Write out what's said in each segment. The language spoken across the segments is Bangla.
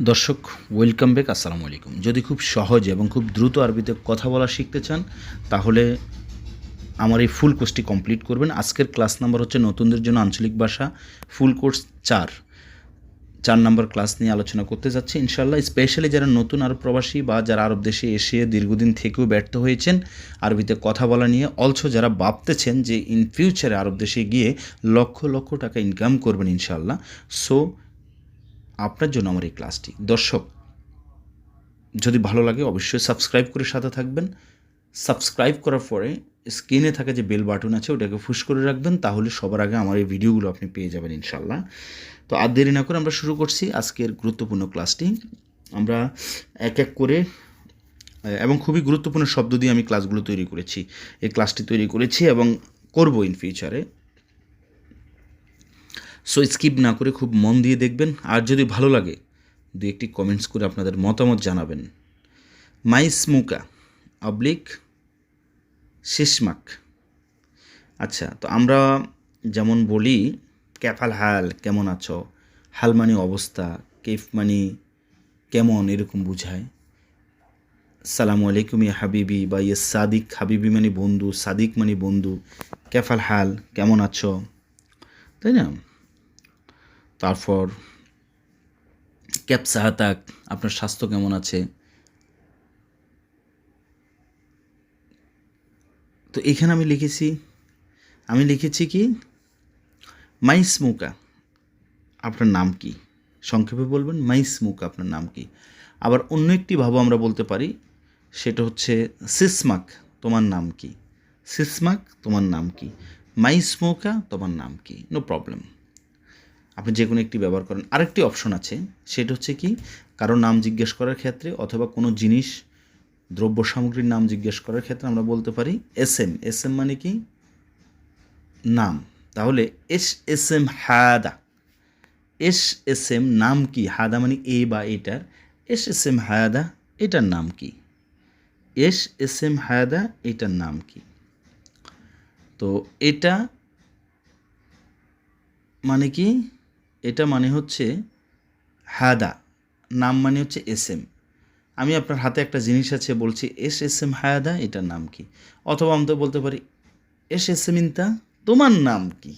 দর্শক ওয়েলকাম ব্যাক আসসালামু আলাইকুম। যদি খুব সহজ এবং খুব দ্রুত আরবিতে কথা বলা শিখতে চান, তাহলে আমার এই ফুল কোর্সটি কমপ্লিট করবেন। আজকের ক্লাস নাম্বার হচ্ছে নতুনদের জন্য আঞ্চলিক ভাষা ফুল কোর্স চার। চার নম্বর ক্লাস নিয়ে আলোচনা করতে যাচ্ছি। ইনশাল্লাহ স্পেশালি যারা নতুন আরব প্রবাসী বা যারা আরব দেশে এসে দীর্ঘদিন থেকেও ব্যর্থ হয়েছেন আরবিতে কথা বলা নিয়ে অলসো যারা ভাবতেছেন যে ইন ফিউচারে আরব দেশে গিয়ে লক্ষ লক্ষ টাকা ইনকাম করবেন ইনশাল্লাহ সো আপনার জন্য আমার এই ক্লাসটি। দর্শক, যদি ভালো লাগে অবশ্যই সাবস্ক্রাইব করে সাথে থাকবেন। সাবস্ক্রাইব করার পরে স্ক্রিনে থাকা যে বেল বাটন আছে, ওটাকে ফুস করে রাখবেন, তাহলে সবার আগে আমার এই ভিডিওগুলো আপনি পেয়ে যাবেন ইনশাল্লাহ তো আর দেরি না করে আমরা শুরু করছি আজকের গুরুত্বপূর্ণ ক্লাসটি। আমরা এক এক করে, এবং খুবই গুরুত্বপূর্ণ শব্দ দিয়ে আমি ক্লাসগুলো তৈরি করেছি। এই ক্লাসটি তৈরি করেছি এবং করব ইন ফিউচারে সো স্কিপ না করে খুব মন দিয়ে দেখবেন। আর যদি ভালো লাগে, দু একটি কমেন্টস করে আপনাদের মতামত জানাবেন। মাই স্মুকা অবলিক শেষমাক। আচ্ছা তো আমরা যেমন বলি ক্যাফাল হাল, কেমন আছো? হাল মানে অবস্থা, কেফ মানে কেমন, এরকম বুঝায়। সালামু আলাইকুম ইয়া হাবিবি বা ইয়ে সাদিক। হাবিবি মানে বন্ধু, সাদিক মানে বন্ধু। ক্যাফাল হাল, কেমন আছো? তাই না? তারপর ক্যাপ সাহাতাক আপনার স্বাস্থ্য কেমন আছে? তো এখানে আমি লিখেছি আমি লিখেছি কি? মাই স্মুকা আপনার নাম কি? সংক্ষেপে বলবেন মাই স্মুকা আপনার নাম কি? আবার অন্য একটি ভাবও আমরা বলতে পারি, সেটা হচ্ছে সিসমাক, তোমার নাম কি? সিসমাক, তোমার নাম কি? স্মোকা তোমার নাম কি? নো প্রবলেম আপনি যে কোনো একটি ব্যবহার করেন। আরেকটি অপশন আছে, সেটা হচ্ছে কি, কারও নাম জিজ্ঞেস করার ক্ষেত্রে অথবা কোনো জিনিস, দ্রব্য সামগ্রীর নাম জিজ্ঞেস করার ক্ষেত্রে আমরা বলতে পারি এস এম এস এম মানে কি? নাম। তাহলে এস এস এম হাদা। এস এস এম নাম কি? হাদা মানে এ বা এটার। এস এস এম হায়াদা এটার নাম কি? এস এস এম হায়াদা এটার নাম কি? তো এটা মানে কি? এটা মানে হচ্ছে হাদা, নাম মানে হচ্ছে এস এম আমি আপনার হাতে একটা জিনিস আছে, বলছি এস এস এম হায়াদা এটার নাম কি? অথবা আমি তো বলতে পারি এস এস এম ইনতা, তোমার নাম কি?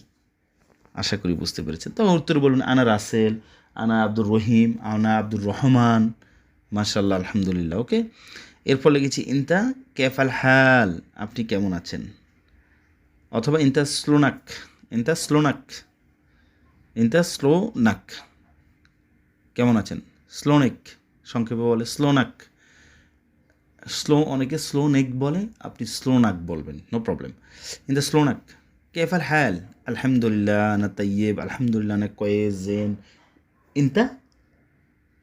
আশা করি বুঝতে পেরেছেন। তো উত্তর বলুন, আনা রাসেল, আনা আব্দুর রহিম, আনা আব্দুর রহমান। মাশাল্লাহ আলহামদুলিল্লাহ, ওকে? এরপর লিখেছি, ইনতা কেফাল হাল, আপনি কেমন আছেন? অথবা ইনতা স্লোনাক ইনতা স্লোনাক। ইনতা স্লো নাক কেমন আছেন? স্লো নেক সংক্ষেপে বলে স্লো নাক স্লো অনেকে স্লো নেক বলে, আপনি স্লো নাক বলবেন no problem in the slow নাক কেফাল হ্যাল আলহামদুলিল্লাহ না তাইয়েব আলহামদুলিল্লাহ না কয়েজ জেন ইনতা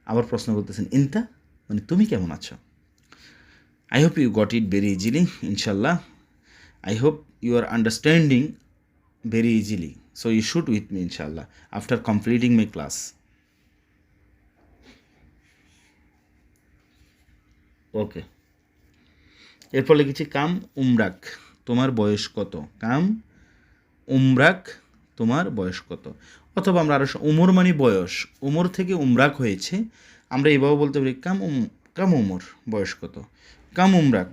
আবার প্রশ্ন করতেছেন ইনতা মানে তুমি কেমন আছো? I hope you got it very easily ইনশাল্লাহ I hope you are understanding very easily. So you shoot with me, inshallah, after completing my class. Okay এরপর লিখেছি, কাম উমরাক, তোমার বয়স কত? কাম উমরাক, তোমার বয়স কত? অথবা আমরা আরও উমর মানে বয়স। উমর থেকে উমরাক হয়েছে। আমরা এভাবে বলতে পারি, কাম উম, কাম উমর, বয়স কত? কাম উমরাক,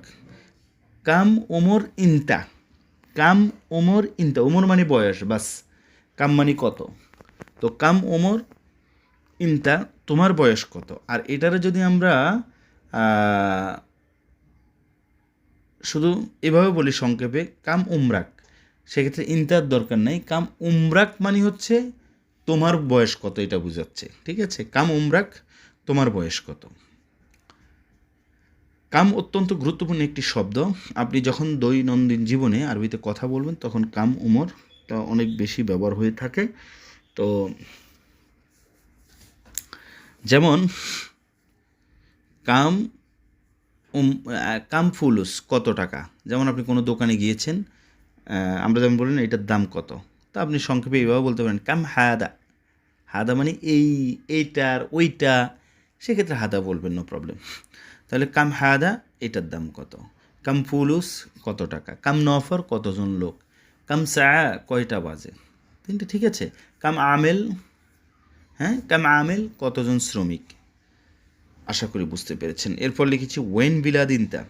কাম উমর ইনতা, কাম ওমর ইনতা ওমর মানে বয়স, বাস। কাম মানে কত? তো কাম ওমর ইনতা তোমার বয়স কত? আর এটারে যদি আমরা শুধু এভাবে বলি সংক্ষেপে, কাম উমরাক। সেক্ষেত্রে ইনতার দরকার নেই। কাম উমরাক মানে হচ্ছে তোমার বয়স কত, এটা বোঝাচ্ছে। ঠিক আছে? কাম উমরাক, তোমার বয়স কত। কাম অত্যন্ত গুরুত্বপূর্ণ একটি শব্দ। আপনি যখন দৈনন্দিন জীবনে আরবিতে কথা বলবেন, তখন কাম উমরটা অনেক বেশি ব্যবহার হয়ে থাকে। তো যেমন কাম উম কাম ফুলুস কত টাকা? যেমন আপনি কোনো দোকানে গিয়েছেন আমরা যেমন বলি না, এটার দাম কত? তা আপনি সংক্ষেপে এইভাবে বলতে পারেন, কাম হাদা। হাদা মানে এই এইটার ওইটা, সেক্ষেত্রে হাদা বলবেন নো প্রবলেম তাহলে কাম হায়াদা এটার দাম কত? কাম ফুলুস কত টাকা? কাম নফর কতজন লোক? কাম সা কয়টা বাজে? তিনটে, ঠিক আছে। কাম আমেল হ্যাঁ? কাম আমেল কতজন শ্রমিক? আশা করি বুঝতে পেরেছেন। এরপর লিখেছি, ওয়েন বিলাদিনতা।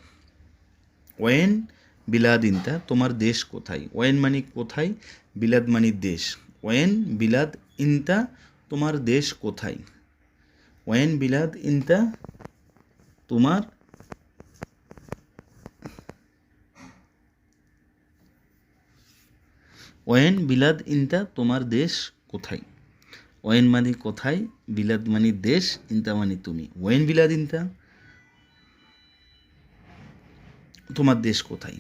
ওয়েন বিলাদিনতা, তোমার দেশ কোথায়? ওয়েন মানি কোথায়? বিলাদ মানি দেশ। ওয়েন বিলাদ ইনতা, তোমার দেশ কোথায়? ওয়েন বিলাদ ইনতা, তোমার ওয়েন বিলাদ ইনতা তোমার দেশ কোথায়? ওয়েন মানি কোথায়, বিলাদ মানি দেশ, ইনতা মানি তুমি। ওয়েন বিলাদ ইনতা তোমার দেশ কোথায়?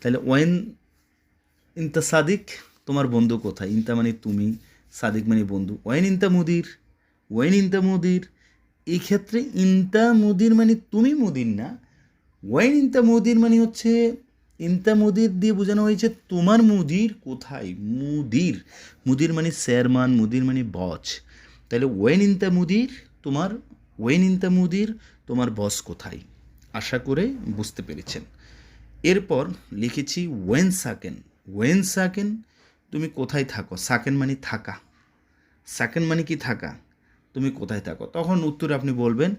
তাহলে ওয়েন ইনতা সাদিক তোমার বন্ধু কোথায়? ইনতা মানে তুমি, সাদিক মানে বন্ধু। ওয়েন ইনতা মুদির, ওয়েন ইনতা মুদির, এই ক্ষেত্রে ইনতা মুদির মানে তুমি মুদির না। ওয়েন ইনতা মুদির মানে হচ্ছে ইনতা মুদির দিয়ে বোঝানো হয়েছে তোমার মুদির কোথায়? মুদির। মুদির মানে চেয়ারম্যান, মুদির মানে বচ তাহলে ওয়েন ইনতা মুদির, তোমার ওয়েন ইনতা মুদির, তোমার বস কোথায়? আশা করে বুঝতে পেরেছেন। এরপর লিখেছি ওয়েন সাকেন ওয়েন সাকেন তুমি কোথায় থাকো? সাকেন মানে থাকা। সাকেন মানে কি থাকা? তুমি কোথায় থাকো? তখন উত্তর আপনি বলবেন,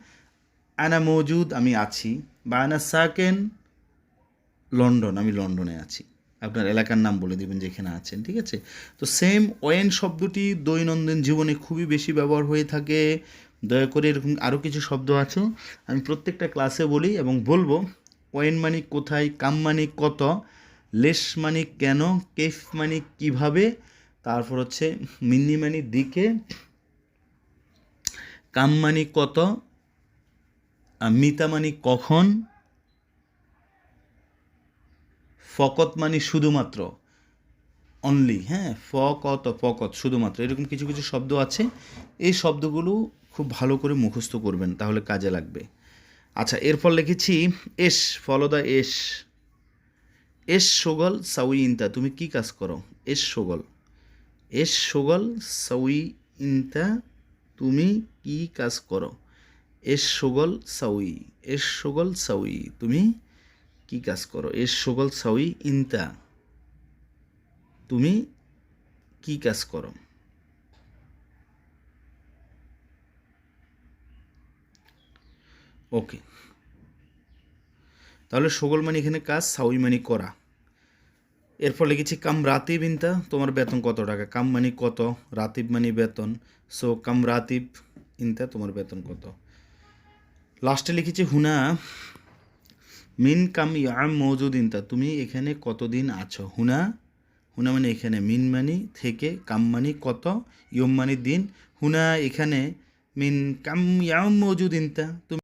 আনা মজুদ, আমি আছি। বা, আনা সাকেন লন্ডন, আমি লন্ডনে আছি। আপনার এলাকার নাম বলে দেবেন যেখানে আছেন, ঠিক আছে? তো সেম ওয়েন শব্দটি দৈনন্দিন জীবনে খুবই বেশি ব্যবহার হয়ে থাকে। দয়া করে এরকম আরও কিছু শব্দ আছে। আমি প্রত্যেকটা ক্লাসে বলি এবং বলব, ওয়েন মানি কোথায়, কাম মানি কত, লেস মানি কেন, কেফ মানি কীভাবে, তারপর হচ্ছে মিন্নি মানি দিকে, কাম মানি কত মিতা মানি কখন ফকত মানে শুধুমাত্র অনলি হ্যাঁ? ফকত ফকত, শুধুমাত্র, এরকম কিছু কিছু শব্দ আছে। এই শব্দগুলো খুব ভালো করে মুখস্থ করবেন, তাহলে কাজে লাগবে। আচ্ছা এরপর লিখেছি, S follow the S. S সোগল সাউই ইনতা, তুমি কি কাজ করো? এস সোগল। এস সোগল সাউই ইনতা, তুমি কি কাজ করো? এস সোগল সাউই, এস সোগল সাউই, তুমি কি কাজ করো? এস সোগল সাউই ইনতা। তুমি কি কাজ করো? ওকে। তাহলে সগল মানে এখানে কাজ সাউই মানে করা। এরপর লিখেছি, কাম রাতিব ইনতা, তোমার বেতন কত টাকা? কাম মানে কত, রাতিব মানে বেতন। সো, কাম রাতিব ইনতা, তোমার বেতন কত? লাস্টে লিখেছি, হুনা মিন কাম ইয়াম মৌজুদিন তা তুমি এখানে কতদিন আছো? হুনা হুনা মানে এখানে মিন মানি থেকে কাম মানি কত? ইয়ম মানি দিন। হুনা এখানে মিন কাম ইয়াম মৌজুদিন তা তুমি